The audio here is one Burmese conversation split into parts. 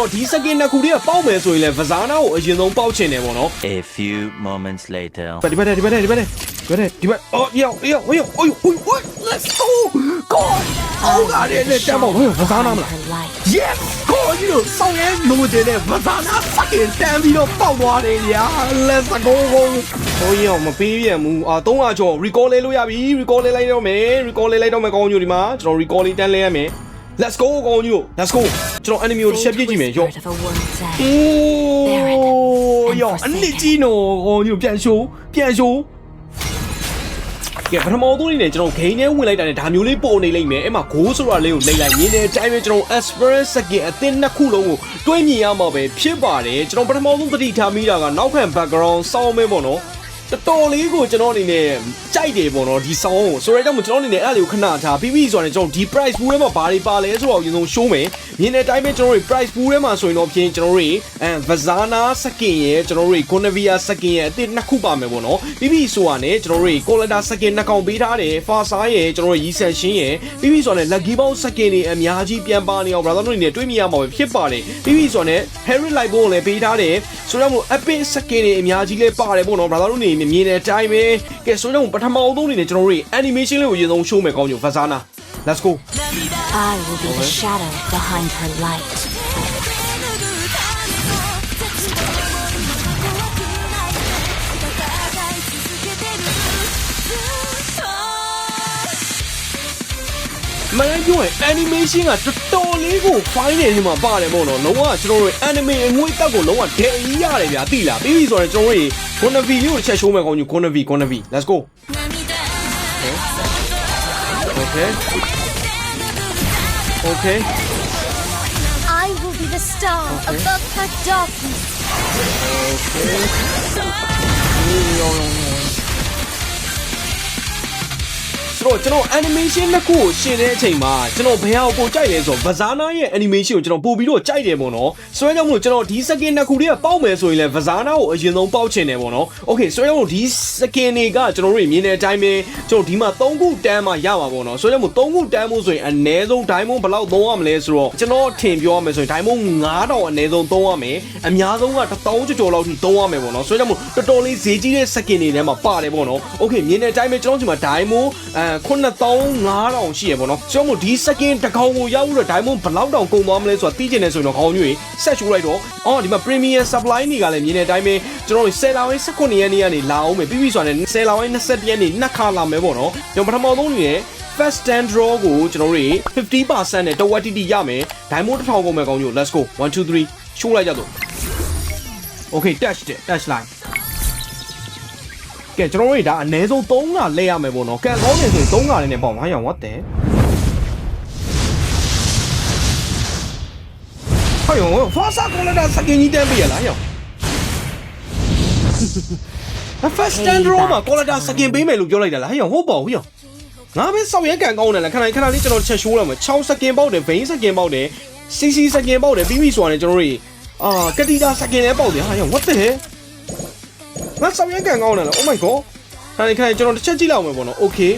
တော်ဒီစကင်နှစ်ခုတည်းကပေါက်မယ်ဆိုရင်လည်းဗဇာနာကိုအရင်ဆုံးပေါက်ချင်တယ်ပေါ့နော် A few moments later. ဒီဘက်ဒီဘက်ဒီဘက်ဒီဘက်ဒီဘက်ဒီဘက်အော်ယောယောယောအိုးအိုးအိုး let's go go အော်ကလည်းတက်ပေါ့ဗဇာနာမလား Her light. yes ကိုကြီးတို့စောင်းရဲလို့တဲ့နဲ့ဗဇာနာ fucking တန်းပြီးတော့ပေါက်သွားတယ်ညာ let's go go ဟိုကြီးအောင်မပေးပြန်ဘူးအာ300ကျော် recall လေးလို့ရပြီ recall လေးလိုက်တော့မယ် recall လေးလိုက်တော့မယ်ကောင်းကြီးတို့ဒီမှာကျွန်တော် recall လေးတန်းလဲရမယ် let's go ကောင်းကြီးတို့ let's go ကျွန်တော် enemy ကိုတစ်ချက်ပြစ်ကြည့်မယ်ယော Part of a world's end. အိုးယောအနစ်ကြီးနော်ကောင်းကြီးတို့ပြန်ရှိုးပြန်ရှိုးကဲပထမဆုံးအနေနဲ့ကျွန်တော်ဂိမ်းထဲဝင်လိုက်တာနဲ့ဒါမျိုးလေးပုံနေလိမ့်မယ်အဲ့မှာ goal ဆိုတာလေးကိုလိုက်လိုက်ရင်းတဲ့အတိုင်းပဲကျွန်တော် Esperance စကင်အသင်းနှစ်ခုလုံးကိုတွဲမြင်ရမှာပဲဖြစ်ပါတယ်ကျွန်တော်ပထမဆုံးသတိထားမိတာကနောက်ခံ background စောင်းမဲပေါ့နော် တော်တော်လေးကိုကျွန်တော်အနေနဲ့ကြိုက်တယ်ပေါ့နော်ဒီဆောင်းကိုဆိုတော့ကြောင့်မို့ကျွန်တော်အနေနဲ့အဲ့ဒါလေးကိုခဏထားပြီးပြီဆိုတော့ကျွန်တော်ဒီ price pool ထဲမှာဘာတွေပါလဲဆိုတော့အရင်ဆုံး show မယ်မြင်တဲ့အတိုင်းပဲကျွန်တော်တို့ price pool ထဲမှာဆိုရင်တော့ဖြင့်ကျွန်တော်တို့အဲ Vazana စကင်ရဲ့ကျွန်တော်တို့ Gonavia စကင်ရဲ့အသစ်နှစ်ခုပါမယ်ပေါ့နော်ပြီးပြီဆိုတာနဲ့ကျွန်တော်တို့ Colada စကင်နှစ်ကောင်ပေးထားတယ် Fasa ရဲ့ကျွန်တော်တို့ Yi San Shin ရဲ့ပြီးပြီဆိုတာနဲ့ Lucky Box စကင်တွေအများကြီးပြန်ပါနေအောင် brother တို့အနေနဲ့တွေးမြင်ရမှာပဲဖြစ်ပါတယ်ပြီးပြီဆိုတာနဲ့ Harry Light ဘုံကိုလည်းပေးထားတယ်ဆိုတော့မို့ Epic စကင်တွေအများကြီးလည်းပါတယ်ပေါ့နော် brother တို့အနေနဲ့မြင်တဲ့အတိုင်းပဲကဲဆိုတော့ပထမအဆုံးအနေနဲ့ကျွန်တော်တို့ animation လေးကိုအရင်ဆုံး show မယ်ကောင်းကြ Vazana let's go I will be the shadow behind her light. မလိုက်ပြောရင် animation ကတော်တော်လေးကို fine နေနေမှာပါတယ်ပေါ့နော်လုံးဝကျွန်တော်တို့ anime အငွေ့တက်ကိုလုံးဝဒဲကြီးရတယ်ဗျာသိလားပြီးပြီဆိုတော့ကျွန်တော်တို့ Gonavi လေးကိုတစ်ချက် show မယ်ကောင်းကြီး Gonavi Gonavi let's go okay okay I will be the star above her darkness. ဆိုတော့ကျွန်တော် animation တစ်ခုကိုရှင်းတဲ့အချိန်မှာကျွန်တော်ဘယ်ဟာကိုပိုကြိုက်လဲဆိုတော့ Vazana ရဲ့ animation ကိုကျွန်တော်ပို့ပြီးတော့ကြိုက်တယ်ပေါ့နော်ဆိုတော့ကြောင့်မို့ကျွန်တော်ဒီ skin နှစ်ခုတည်းကပေါက်မယ်ဆိုရင်လည်း Vazana ကိုအရင်ဆုံးပေါက်ချင်တယ်ပေါ့နော် okay ဆိုတော့ကြောင့်မို့ဒီ skin တွေကကျွန်တော်တို့မြင်တဲ့အတိုင်းပဲကျွန်တော်ဒီမှာ3ခုတန်းမှရမှာပေါ့နော်ဆိုတော့ကြောင့်မို့3ခုတန်းမှုဆိုရင်အနည်းဆုံး diamond ဘယ်လောက်သုံးရမလဲဆိုတော့ကျွန်တော်ထင်ပြောရမယ်ဆိုရင် diamond 9000အနည်းဆုံးသုံးရမယ်အများဆုံးက1000ကျော်ကျော်လောက်ထိသုံးရမယ်ပေါ့နော်ဆိုတော့ကြောင့်မို့တော်တော်လေးဈေးကြီးတဲ့ skin တွေထဲမှာပါတယ်ပေါ့နော် okay မြင်တဲ့အတိုင်းပဲကျွန်တော်ဒီမှာ diamond အဲ9500ရှိရပေါ့နော်ကျွန်တော်တို့ဒီ second တစ်ကောင်ကိုရောက်လို့ diamond ဘယ်လောက်တောင်ကုန်သွားမလဲဆိုတာသိချင်တယ်ဆိုရင်တော့ခေါင်းညွှေဆက်ချိုးလိုက်တော့အော်ဒီမှာ premium supply တွေကလည်းမြင်တဲ့အတိုင်းပဲကျွန်တော်တို့10လဝိုင်း19ရက်နေ့ကနေလာအောင်မယ်ပြီးပြီဆိုတာနဲ့10လဝိုင်း21ရက်နေ့နှစ်ခါလာမယ်ပေါ့နော်ကျွန်တော်ပထမဆုံးနေရ first stand draw ကိုကျွန်တော်တို့50%နဲ့တဝက်တိတိရမယ် diamond 1000ကုန်မယ်ကောင်းညို let's go 1 2 3ရှိုးလိုက်ကြတော့ okay touch တယ် touch line ကဲကျွန်တော်တို့ဒါအနည်းဆုံး3ကလဲရမယ်ပေါ့နော်ကန်ကောင်းနေဆိုရင်3ကလည်းနဲ့ပေါ့ငါရော what the ဟောယောဖာစာကောလာဒါစကင်ကြီးတန်းပြရလားယော first stand draw မှာကောလာဒါစကင်ပေးမယ်လို့ပြောလိုက်တာလားဟေ့ယောဟုတ်ပါဘူးယောငါပဲစောက်ရဲကန်ကောင်းတယ်လားခဏခဏလေးကျွန်တော်ချက်ရှိုးလာမယ်6စကင်ပေါက်တယ်ဗိန်းစကင်ပေါက်တယ် CC စကင်ပေါက်တယ်ပြီးပြီဆိုတာနဲ့ကျွန်တော်တို့အာကတိတာစကင်လည်းပေါက်တယ်ဟာယော what the hell ငါဆောင်ရန်ကန်ကောင်းတယ်လား Oh my god ခိုင်ခိုင်ကျွန်တော်တစ်ချက်ကြည့်လောက်မယ်ပေါ့နော် Okay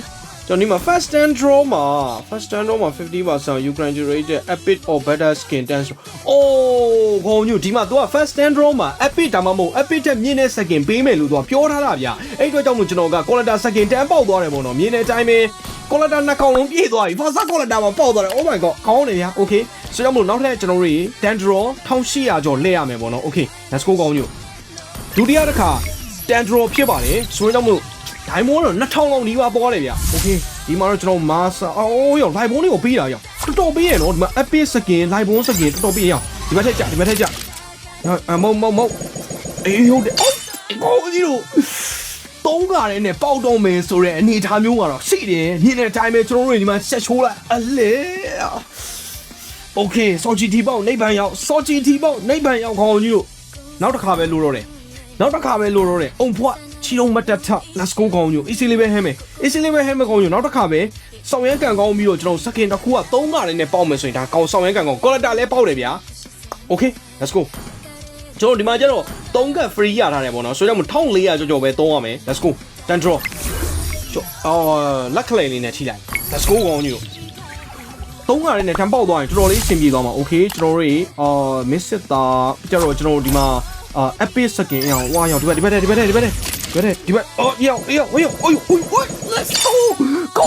ကျွန်တော်ဒီမှာ first stand draw မှာ first stand draw မှာ50% Ukraine generated epic or better skin dance အိုးခေါင်းညိုဒီမှာ तू က first stand draw မှာ epic ဒါမှမဟုတ် epic တက်မြင့်တဲ့ skin ပေးမယ်လို့ तू ကပြောထားတာဗျအဲ့အတွက်ကြောင့်မို့ကျွန်တော်က quality skin တန်းပေါက်သွားတယ်ပေါ့နော်မြင်တဲ့အတိုင်းပဲ quality နှစ်ကောင်လုံးပြည့်သွားပြီ first quality မှာပေါက်သွားတယ် Oh my god ခေါင်းနေဗျာ Okay ဆိုတော့မို့နောက်ထပ်ကျွန်တော်တို့ dan draw 1800ကျော်လဲရမယ်ပေါ့နော် Okay let's go ခေါင်းညိုဒုတိယတစ်ခါ တန်ဒရိုဖြစ်ပါတယ်ဆိုတော့မို့ဒိုင်မွန်တော့2000လောက်နီးပါးပေါ်တယ်ဗျโอเคဒီမှာတော့ကျွန်တော်မာဆာအိုးရောလိုက်ဘုန်းလေးကိုပေးတာရောတော်တော်ပေးရနော်ဒီမှာ epic skin လိုက်ဘုန်း skin တော်တော်ပေးရဒီဘက်ထက်ကြဒီဘက်ထက်ကြအမုံမုံမုံအေးဟုတ်တယ်အော်ကိုကြီးတို့တုံးကားနဲ့ပေါက်တော့မယ်ဆိုတဲ့အနေအထားမျိုးကတော့ရှိတယ်မြင်တဲ့အတိုင်းပဲကျွန်တော်တို့ဒီမှာဆက်ချိုးလိုက်အလေโอเคစောချီတီပေါက်နိဗ္ဗာန်ရောက်စောချီတီပေါက်နိဗ္ဗာန်ရောက်ခေါင်းကြီးတို့နောက်တစ်ခါပဲလို့တော့တယ် နောက်တစ်ခါပဲလိုတော့တယ်အုံဖွားချီလုံးမတက်ထ let's go ကောင်းညို easy လေးပဲဟဲမယ် easy လေးပဲဟဲမယ်ကောင်းညိုနောက်တစ်ခါပဲစောင်းရန်ကန်ကောင်းပြီးတော့ကျွန်တော်စကင်တစ်ခုက3ကလည်းနဲ့ပေါက်မယ်ဆိုရင်ဒါကောင်းစောင်းရန်ကန်ကောင်း quality လည်းပေါက်တယ်ဗျာ okay let's go ကျွန်တော်ဒီမှာကျတော့3က free ရထားတယ်ပေါ့နော်ဆိုတော့1400ကျော်ကျော်ပဲသုံးရမယ် let's go တန် draw ကျော်အော်လက်ခလေးလေးနဲ့ထိလိုက် let's go ကောင်းညိုသုံးခါလေးနဲ့ထမ်းပေါက်သွားရင်တော်တော်လေးအဆင်ပြေသွားမှာ okay ကျွန်တော်တို့တွေအာမစ်စစ်တာကြတော့ကျွန်တော်တို့ဒီမှာ အာ epic second အောင်ဝါရောင်ဒီဘက်ဒီဘက်ဒီဘက်ဒီဘက်ဒီဘက်ဒီဘက်အော်ယောယောယောအိုးအိုး what let's go go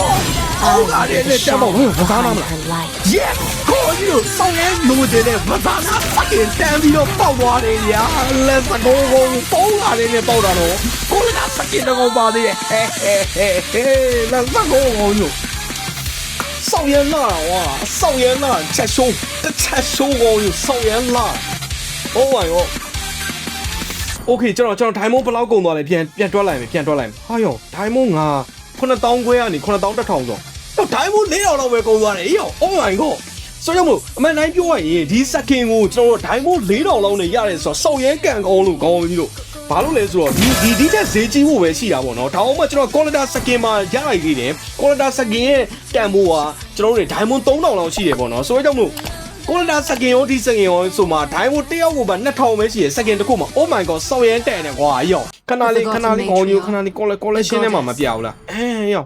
အော် I လာတယ် will be နဲ့ the တမ်းပေါက် shadow ဘာသာနာမ behind လား her light. yes ကိုကြီးတို့ဆောင်းရဲလိုချင်တဲ့ဘာသာနာ fucking တမ်းပြီးတော့ပေါက်သွားတယ်ညာ let's go go ပုံးလာတယ်နဲ့ပေါက်တာတော့ကိုလည်း fucking တော့ပါသေးရဲ့ဟဲဟဲဟဲဟဲ let's go go ညဆောင်းရဲလာဝါဆောင်းရဲလာချက်ရှုံးတစ်ချက်ရှုံးကိုဆော င်းရဲလာ oh my god okay ကျွန်တော်ကျွန်တော်ဒိုင်မွန်ဘယ်လောက်ကုန်သွားလဲပြန်ပြန်တွက်လိုက်မယ်ပြန်တွက်လိုက်မယ်ဟာယောဒိုင်မွန်ငါ9000ခွဲကနေ9000တက်ထောင်ဆိုတော့ဒိုင်မွန်4000လောက်ပဲကုန်သွားတယ်ယော oh my god ဆိုတော့မို့အမှန်တိုင်းပြောရရင်ဒီစကင်ကိုကျွန်တော်တို့ဒိုင်မွန်4000လောက်နဲ့ရတယ်ဆိုတော့စောက်ရဲကန်ကောင်းလို့ကောင်းပြီလို့ဘာလို့လဲဆိုတော့ဒီဒီဒီတက်ဈေးကြီးဖို့ပဲရှိတာပေါ့နော်ဒါအောင်မှကျွန်တော်ကောလတာစကင်မှာရလိုက်သေးတယ်ကောလတာစကင်ရဲ့တန်ဖိုးကကျွန်တော်တို့ဒိုင်မွန်3000လောက်ရှိတယ်ပေါ့နော်ဆိုတော့ကြောင့်မို့ ကိုလဒါစကင်ရောဒီစကင်ရောဆိုမှဒိုင်းမို့တယောက်ကိုပါ2000ပဲရှိရယ်စကင်တစ်ခုမှာ Oh my god စောက်ရမ်းတဲ့တယ်ကွာယောခဏလေးခဏလေးကောင်းညိုခဏလေး collection collection ထဲမှာမပြဘူးလားအဲယော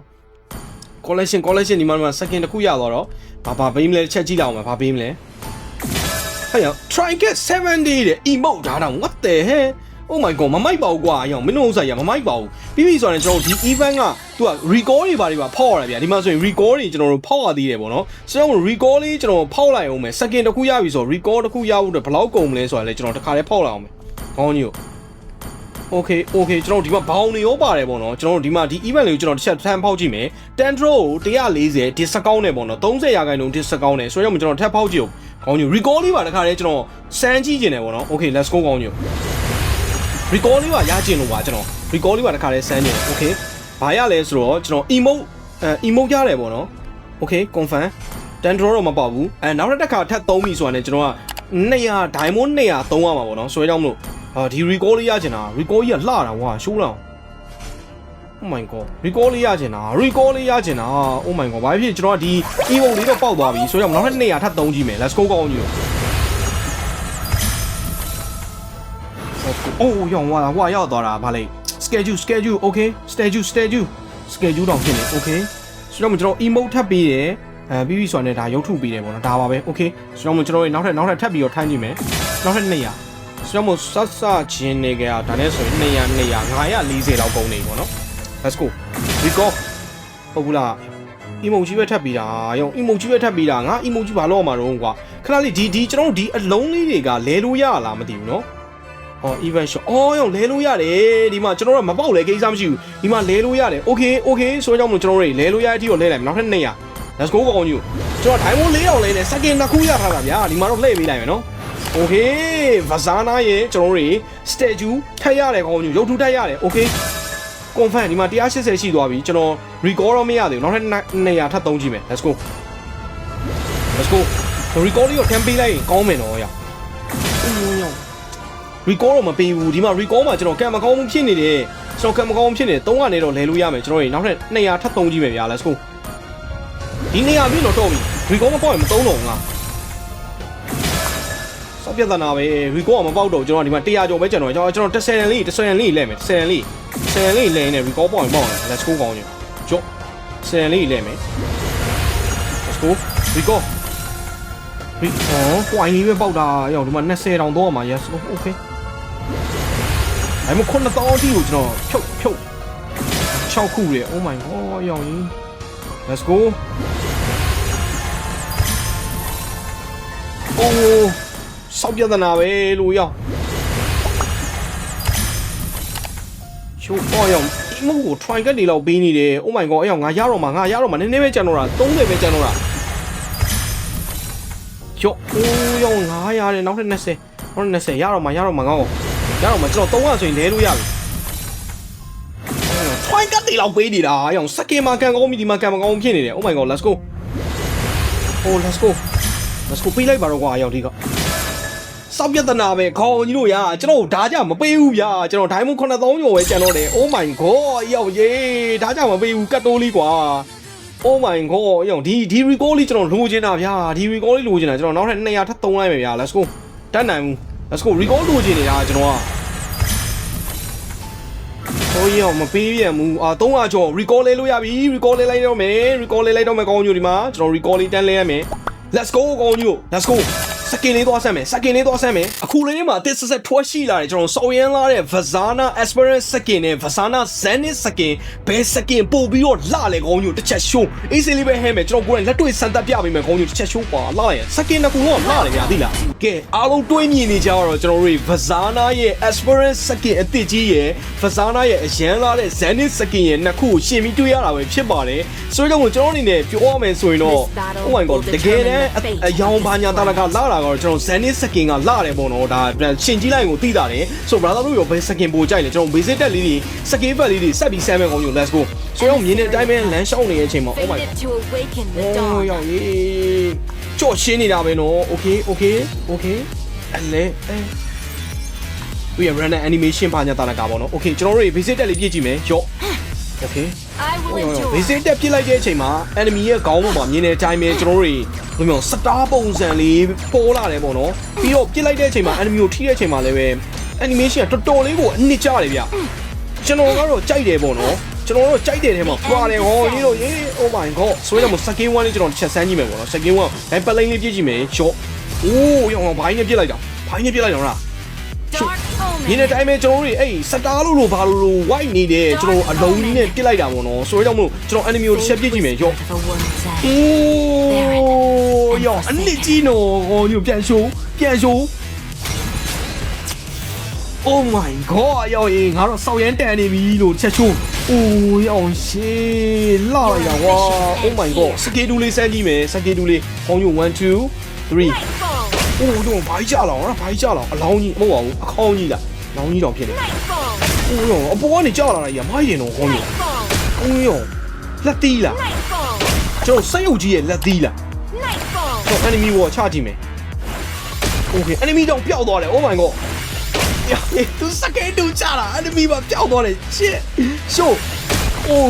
collection collection ဒီမှာမှာစကင်တစ်ခုရတော့တော့ဘာဘာပေးမလဲချက်ကြည့်လောက်မှာဘာပေးမလဲဟဲ့ယော try get 70တဲ့ emote ဒါတော့ what the hell Oh my god မမိုက်ပါဘူးကွာအယောမင်းတို့ဥစ္စာရမမိုက်ပါဘူးပြီးပြီဆိုရင်ကျွန်တော်ဒီ event ကသူက recall တွေပါတွေပါဖောက်ရတာဗျာဒီမှာဆိုရင် recall တွေကျွန်တော်တို့ဖောက်ရသေးတယ်ပေါ့နော်ဆိုတော့ recall လေးကျွန်တော်ဖောက်လိုက်အောင်မယ် second တစ်ခုရပြီဆိုတော့ recall တစ်ခုရဖို့အတွက်ဘယ်လောက်ကုန်မလဲဆိုတာလည်းကျွန်တော်တစ်ခါလေးဖောက်လိုက်အောင်မယ်ခေါင်းကြီးကို Okay okay ကျွန်တော်ဒီမှာဘောင်းနေရောပါတယ်ပေါ့နော်ကျွန်တော်တို့ဒီမှာဒီ event လေးကိုကျွန်တော်တစ်ချက်ထမ်းဖောက်ကြည့်မယ် Tantro ကို140 discount နဲ့ပေါ့နော်30ရာခိုင်နှုန်း discount နဲ့ဆိုတော့ကျွန်တော်ထပ်ဖောက်ကြည့်အောင်ခေါင်းကြီး recall လေးပါတစ်ခါလေးကျွန်တော်စမ်းကြည့်ခြင်းတယ်ပေါ့နော် Okay let's go ခေါင်းကြီး recall လေးပါရကျင်လို့ပါကျွန်တော် recall လေးပါတစ်ခါလေးစမ်းကြည့် Okay ဘာရလဲဆိုတော့ကျွန်တော် emote အဲ emote ရတယ်ပေါ့နော် Okay confirm တန်ဒရောတော့မပေါ့ဘူးအဲနောက်တစ်ခါထပ်သုံးပြီဆိုတာနဲ့ကျွန်တော်က200 diamond 200သုံးရမှာပေါ့နော်ဆိုတော့ကြောင့်မလို့အာဒီ recall လေးရချင်တာ recall ကြီးကလှတာဝါရှိုးလောင် Oh my god recall လေးရချင်တာ recall လေးရချင်တာ Oh my god ဘာဖြစ်ကျွန်တော်ကဒီ emote လေးတော့ပေါက်သွားပြီဆိုတော့နောက်ထပ်200ထပ်သုံးကြည့်မယ် let's go ကောင်းကြီးတော့ အိုးရောင်ဝါဟွာရောက်သွားတာဗာလေ schedule schedule okay schedule schedule schedule တော့ဖြစ်နေ okay ဆိုတော့ကျွန်တော် emote ထပ်ပြီးတယ်အဲပြီးပြီဆိုတော့လည်းဒါရုပ်ထုပြီးတယ်ပေါ့နော်ဒါပါပဲ okay ဆိုတော့ကျွန်တော်တို့နောက်ထပ်နောက်ထပ်ထပ်ပြီးတော့ထိုင်းကြည့်မယ်နောက်ထပ်200ဆိုတော့မို့ဆတ်ဆချင်းနေကြတာနဲ့ဆိုရင်200 200 940လောက်ကုန်နေပေါ့နော် let's go we go ဟုတ်ဘူးလား emoji ပဲထပ်ပြီးတာရော emoji ပဲထပ်ပြီးတာငါ emoji ဘာလို့အောင်မှာတော့ကွာခဏလေးဒီဒီကျွန်တော်တို့ဒီအလုံးလေးတွေကလဲလို့ရလားမသိဘူးနော် အော် event shop အော်ရောလဲလို့ရတယ်ဒီမှာကျွန်တော်တို့မပေါက်လဲကိစ္စမရှိဘူးဒီမှာလဲလို့ရတယ် okay okay ဆိုတော့ကြောင့်မလို့ကျွန်တော်တို့လဲလို့ရတဲ့အထိကိုလဲလိုက်မယ်နောက်ထပ်200 let's go ကောင်ကြီးကျွန်တော်ဒိုင်မွန်၄အောင်လဲနဲ့ second တစ်ခုရထားတာဗျာဒီမှာတော့လှည့်ပေးလိုက်မယ်နော် okay vazana ရဲ့ကျွန်တော်တို့တွေ statue ထပ်ရတယ်ကောင်ကြီးရုပ်ထုထပ်ရတယ် okay confirm ဒီမှာ180ရှိသွားပြီကျွန်တော် recall တော့မရသေးဘူးနောက်ထပ်200ထပ်သုံးကြည့်မယ် let's go let's go recall လေးကိုထမ်းပေးလိုက်ရင်ကောင်းမယ်နော်ရအောင် recall တော့မပေးဘူးဒီမှာ recall မှာကျွန်တော်ကံမကောင်းမှုဖြစ်နေတယ်ကျွန်တော်ကံမကောင်းမှုဖြစ်နေတယ်3ကနေတော့လဲလို့ရမယ်ကျွန်တော်တွေနောက်ထပ်200ထပ်သုံးကြည့်မယ်ဗျာ let's go ဒီနေရာပြီးတော့တော့ပြီ recall မပေါ့ရင်မသုံးတော့ဘူးငါစောပြဿနာပဲ recall ကမပေါက်တော့ကျွန်တော်ဒီမှာ100ကျော်ပဲကျွန်တော်ကျွန်တော်ကျွန်တော်10လေး10လေးလဲမယ်10လေး10လေးလဲနေ recall ပေါ့ရင်ပေါ့ရင် let's go ကောင်းကြီးကြော့10လေးလဲမယ် let's go recall ဒီအော် point လေးပဲပေါက်တာရောဒီမှာ20တောင်တော့မှာ yes okay အဲ့မခုနတော့အတီကိုကျွန်တော်ဖြုတ်ဖြုတ်6ခုလေ oh my god ရောင်ကြီး let's go အိုးစောက်ပြဿနာပဲလို့ရောက်ချိုးပေါ်ရောင်ဒီမဟုတ်ကို try ကတ်တွေလောက်ပေးနေတယ် oh my god အဲ့ရောင်ငါရတော့မှာငါရတော့မှာနည်းနည်းပဲကြံတော့တာ30ပဲကြံတော့တာကျော်အိုးရောင်900တယ်နောက်ထပ်20နောက်ထပ်20ရတော့မှာရတော့မှာငါ့ကို ရတော့မှာကျွန်တော်300ဆိုရင်လဲလို့ရပြီ try ကတ်တွေလောက်ပေးနေတာအဲ့ရောင်စကင်မှာကန်ကောင်းပြီဒီမှာကန်မကောင်းဖြစ်နေတယ် oh my god let's go oh let's go let's go ပေးလိုက်ပါတော့ကွာရောက်ဒီကစောက်ပြဿနာပဲခေါင်းကြီးတို့ရာကျွန်တော်ဓာကြမပေးဘူးဗျာကျွန်တော်ဒိုင်းမွန်9000ကျော်ပဲကျန်တော့တယ် oh my god ရောက်ရေးဓာကြမပေးဘူးကတ်တိုးလေးကွာ oh my god ရောက်ဒီဒီ recall လေးကျွန်တော်လိုချင်တာဗျာဒီ recall လေးလိုချင်တာကျွန်တော်နောက်ထပ်200ထပ်သုံးလိုက်မယ်ဗျာ let's go တတ်နိုင်ဘူး let's go recall လိုချင်နေတာကျွန်တော်ကဟိုရောမပေးပြန်ဘူးအာ300ကျော် recall လေးလို့ရပြီ recall လေးလိုက်တော့မယ် recall လေးလိုက်တော့မယ်ကောင်းညိုဒီမှာကျွန်တော် recall လေးတန်းလဲရမယ် let's go ကောင်းညို let's go စကင်လေးသွားဆမ်းမယ်စကင်လေးသွားဆမ်းမယ်အခုလေးမှာတစ်ဆက်ဆက်ထွက်ရှိလာတယ်ကျွန်တော်စော်ရမ်းလာတဲ့ Vazana Esperance စကင်နဲ့ Vazana Zenith စကင်ဘယ်စကင်ပို့ပြီးတော့လှလေကောင်းညိုတစ်ချက်ရှိုးအေးစေးလေးပဲဟဲမယ်ကျွန်တော်ကိုယ်တိုင်လက်တွေ့စမ်းသပ်ပြပေးမယ်ကောင်းညိုတစ်ချက်ရှိုးပါလှရစကင်တစ်ခုတော့လှတယ်ဗျာသိလားကဲအားလုံးတွေးမြင်နေကြတော့ကျွန်တော်တို့ Vazana ရဲ့ Esperance စကင်အစ်စ်ကြီးရဲ့ Vazana ရဲ့အရန်လာတဲ့ Zenith စကင်ရဲ့နှစ်ခုကိုရှင်ပြီးတွေ့ရတာပဲဖြစ်ပါတယ်ဆိုတော့ကျွန်တော်အနေနဲ့ပြောရမယ်ဆိုရင်တော့ Oh my god တကယ်တမ်းအအယောင်ဘာညာတာလကလာတာကတော့ကျွန်တော် Zenith စကင်ကလာတယ်ပေါ့နော်ဒါရှင်ကြီးလိုက်ကိုသိတာတယ်ဆို brother တို့ရောဘယ်စကင်ပိုကြိုက်လဲကျွန်တော် basic တက်လေးတွေစကင်ဖက်လေးတွေဆက်ပြီးဆမ်းမဲ့ကောင်ယူ let's go ဆိုတော့မြင်းတဲ့အတိုင်းပဲလမ်းလျှောက်နေတဲ့အချိန်မှာ oh my god Fated to awaken the โอ้ dawn. ရောက်ရေးကြော့ရှင်းနေတာပဲနော် okay okay okay အလဲအဲသူရ random animation ဘာညာတာလကပေါ့နော် okay ကျွန်တော်တို့ basic တက်လေးပြည့်ကြည့်မယ်ရော့ okay I will ဘေး endure. စစ်တက်ပြစ်လိုက်တဲ့အချိန်မှာ enemy ရဲ့ခေါင်းပေါ်မှာမြင်တဲ့အတိုင်းပဲကျွန်တော်တို့တွေ ဘယ်လိုမျိုးစတားပုံစံလေးပေါ်လာတယ်ပေါ့နော်ပြီးတော့ပြစ်လိုက်တဲ့အချိန်မှာ enemy ကိုထိတဲ့အချိန်မှာလည်းပဲ animation ကတော်တော်လေးကိုအနစ်ကြတယ်ဗျကျွန်တော်ကတော့ကြိုက်တယ်ပေါ့နော်ကျွန်တော်တို့ကြိုက်တဲ့ထဲမှာပွာတယ်ဟောကြီးတို့ရေး oh my god ဆိုတော့မစကင်း1လေးကျွန်တော်ချက်ဆန်းကြည့်မယ်ပေါ့နော်စကင်း1ဒိုင်ပတ်လိန်လေးပြည့်ကြည့်မယ် shot အိုးရောင်ဘိုင်းနဲ့ပြစ်လိုက်တာဘိုင်းနဲ့ပြစ်လိုက်တော့လား Dark ဒီနေ့ omen. တိုင်းပဲကျွန်တော်တို့တွေအဲ့စတားလို့လို့ဘာလို့လို့ white နေတယ်ကျွန်တော်အလုံးကြီးနဲ့ပြစ်လိုက်တာပေါ့နော်ဆိုတော့ကြောင့်မို့ကျွန်တော် enemy ကိုတစ်ချက်ပြစ်ကြည့်မယ်ရော့ Of a woman's end. အိုးရောအနစ်ကြီးနော်ဟောညပြန်ရှိုးပြန်ရှိုး Oh my god ရောအေးငါတော့စောက်ရမ်းတန်နေပြီလို့ချက်ချိုးအိုးရောရှေးလာလိုက်တာကွာ Oh my god စကေတူလေးစမ်းကြည့်မယ်စကေတူလေးဟောည1 2 3 Nightfall. အိုးတော့ဘိုင်းကြလောင်နော်ဘိုင်းကြလောင်အလောင်းကြီးမဟုတ်ပါဘူးအခေါင်းကြီးလားအ လောင်းကြီးတောင်ဖြစ်နေ Nightfall. အိုးရောအပေါ်ကနေကြောက်လာတာကြီးမိုက်ရင်တော့ကောင်းရော Nightfall. အိုးရောလက်သီးလား Nightfall. ကျွန်တော်စက်ရုပ်ကြီးရဲ့လက်သီးလား Nightfall. ကျွန်တော် enemy war ချကြည့်မယ် Okay enemy တော့ပျောက်သွားတယ် Oh my god 呀သူစကဲတူချတာ enemy ပါပျောက်သွားတယ် shit show oh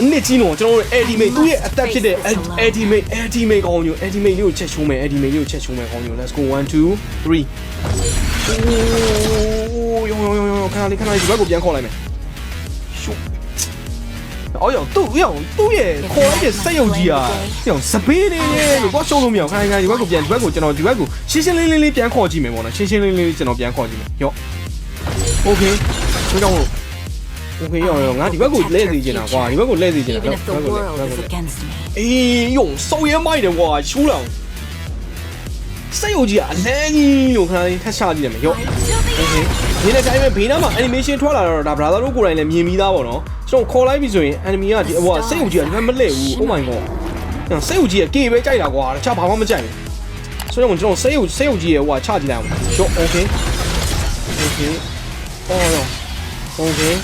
အနစ်ကြီးနော်ကျွန်တော်တို့ ultimate သူ့ရဲ့အသက်ဖြစ်တဲ့ ultimate ultimate ကောင်းညို ultimate လေးကိုချက်ချိုးမယ် ultimate လေးကိုချက်ချိုးမယ်ကောင်းညို let's go 1 2 3 အိုးယောယောယောယောခဏလေးခဏလေးဒီဘက်ကိုပြန်ခေါ်လိုက်မယ် show အော်ယောသူ့ယောသူ့ရဲ့ခေါ်လိုက်တဲ့စက်ရုပ်ကြီးอ่ะယောစပေးလေးလေးလို့တော့ရှုံးလို့မရခဏခဏဒီဘက်ကိုပြန်ဒီဘက်ကိုကျွန်တော်ဒီဘက်ကိုရှင်းရှင်းလင်းလင်းလေးပြန်ခေါ်ကြည့်မယ်ပေါ့နော်ရှင်းရှင်းလင်းလင်းလေးကျွန်တော်ပြန်ခေါ်ကြည့်မယ်ယော okay ဆိုတော့ okay ယောယောငါဒီဘက်ကိုလဲစီချင်တာကွာဒီဘက်ကိုလဲစီချင်တာ Even if the ဘက်ကိုလဲ world ဘက်ကို is လဲ against me. အေးယောစော်ရဲမိုက်တယ်ကွာရှူးလောင် စက်ရုပ်ကြီးကအလန်းကြီးလို့ခဏလေးထက်ချကြည့်ရမယ်ယော Okay ဒီနေ့တိုင်းပဲဘေးနားမှာ animation ထွက်လာတော့ဒါ brother တို့ကိုယ်တိုင်လည်းမြင်ပြီးသားပေါ့နော်ကျွန်တော်ခေါ်လိုက်ပြီဆိုရင် enemy ကဒီဟိုစိတ်ုပ်ကြီးကလည်းမလှည့်ဘူး oh my god စိတ်ုပ်ကြီးကကေပဲကြိုက်တာကွာတခြားဘာမှမကြိုက်ဘူးဆိုတော့ကျွန်တော်စိတ်ုပ်စိတ်ုပ်ကြီးရဲ့ဟိုချကြည့်လိုက်အောင်ရော okay okay အော်ရော okay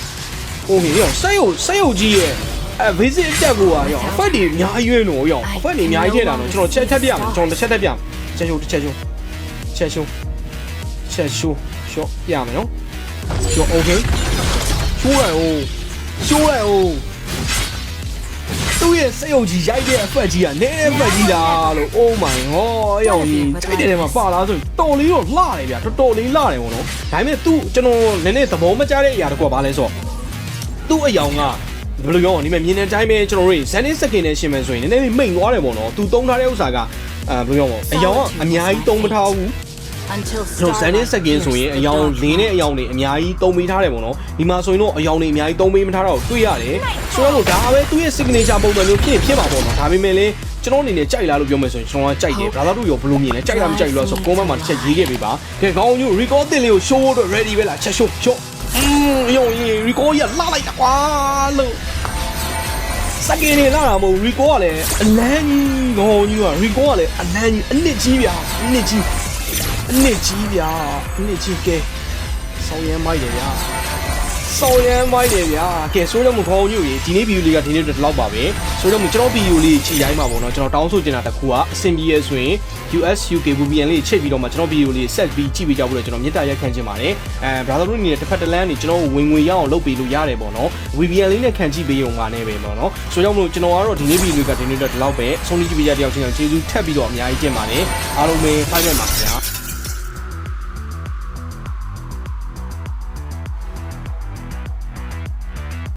okay ရောစိတ်ုပ်စိတ်ုပ်ကြီးရဲ့အဲ visit တက်ကိုอ่ะရောအဖက်တွေအများကြီးရွေးလို့ရောအဖက်တွေအများကြီးထည့်တာနော်ကျွန်တော်ချက်ထက်ပြရမယ်ကျွန်တော်တစ်ချက်ထက်ပြမယ် ချက်ရှုံးတစ်ချက်ရှုံးချက်ရှုံးချက်ရှုံးရှော့ပြရမယ်နော်ရှော့ okay ရှိုးရအောင်ရှိုးရအောင်သူ့ရဲ့စက်ယုံကြီးရိုက်တဲ့အဖက်ကြီးကနည်းနည်းဖက်ကြီးလားလို့ oh my god အယောင်ကြီးထိုက်တဲ့ထဲမှာပါလားဆိုရင်တော်လေးတော့လှတယ်ဗျာတော်တော်လေးလှတယ်ဗောနော်ဒါပေမဲ့သူ့ကျွန်တော်နည်းနည်းသဘောမကျတဲ့အရာတကွာဘာလဲဆိုတော့သူ့အယောင်ကဘယ်လိုပြောအောင်ဒီမဲ့မြင်တဲ့အတိုင်းပဲကျွန်တော်တို့ဇန်နစ်စကင်နဲ့ရှင်မယ်ဆိုရင်နည်းနည်းမိန်သွားတယ်ပေါ့နော်သူသုံးထားတဲ့ဥစ္စာက အဲဘယ်လိုပြောအောင်အယောင်ကအများကြီးသုံးမထားဘူး Until ကျွန်တော်ဇန်နစ်စကင်ဆိုရင်အယောင်လင်းတဲ့အယောင်တွေအများကြီးသုံးပေးထားတယ်ပေါ့နော်ဒီမှာဆိုရင်တော့အယောင်တွေအများကြီးသုံးပေးမထားတော့တွေ့ရတယ်ဆိုတော့ဒါပဲသူ့ရဲ့ signature ပုံစံမျိုးဖြစ်ဖြစ်ပါပေါ့နော်ဒါပေမဲ့လည်းကျွန်တော်အနေနဲ့ကြိုက်လားလို့ပြောမယ်ဆိုရင်ကျွန်တော်ကကြိုက်တယ်ဒါသာတို့ရောဘယ်လိုမြင်လဲကြိုက်လားမကြိုက်ဘူးလားဆို comment မှာတစ်ချက်ရေးခဲ့ပေးပါကဲကောင်းကြီး record တင်လေးကို show တော့ ready ပဲလားချက် show show อืมအယောင်ကြီး record ရလာလိုက်တာကွာလို့ စကင်နေလာတာမဟုတ် record ကလည်းအလန်းကြီးကောင်းကြီးက record ကလည်းအလန်းကြီးအနစ်ကြီးဗျာအနစ်ကြီးအနစ်ကြီးဗျာအနစ်ကြီးကဲဆောင်းရမ်းမိုက်တယ်ဗျာ ဆောင်းရမ်းမိုက်တယ်ဗျာကဲဆိုတော့မခေါင်းညို့ကြီးဒီနေ့ဗီဒီယိုလေးကဒီနေ့တော့လောက်ပါပဲဆိုတော့ကျွန်တော်ဗီဒီယိုလေးချိန်ရိုင်းမှာပေါ့နော်ကျွန်တော်တောင်းဆိုချင်တာတစ်ခုကအဆင်ပြေရဆိုရင် US UK VPN လေးချိန်ပြီးတော့မှကျွန်တော်ဗီဒီယိုလေး set ပြီးကြည့်ပေးကြဖို့လည်းကျွန်တော်မြတ်တာရက်ခံချင်ပါတယ်အဲ brother တို့အနေနဲ့တစ်ဖက်တစ်လမ်းနေကျွန်တော်ဝင်ငွေရအောင်လုပ်ပေးလို့ရတယ်ပေါ့နော် VPN လေးနဲ့ခံကြည့်ပေးရုံကလည်းပဲပေါ့နော်ဆိုတော့မလို့ကျွန်တော်ကတော့ဒီနေ့ဗီဒီယိုကဒီနေ့တော့ဒီလောက်ပဲဆုံးဖြတ်ကြည့်ပေးကြတဲ့အောင်ချင်းကျေးဇူးထပ်ပြီးတော့အများကြီးတင်ပါတယ်အားလုံးပဲဖိုက်မဲ့ပါခင်ဗျာ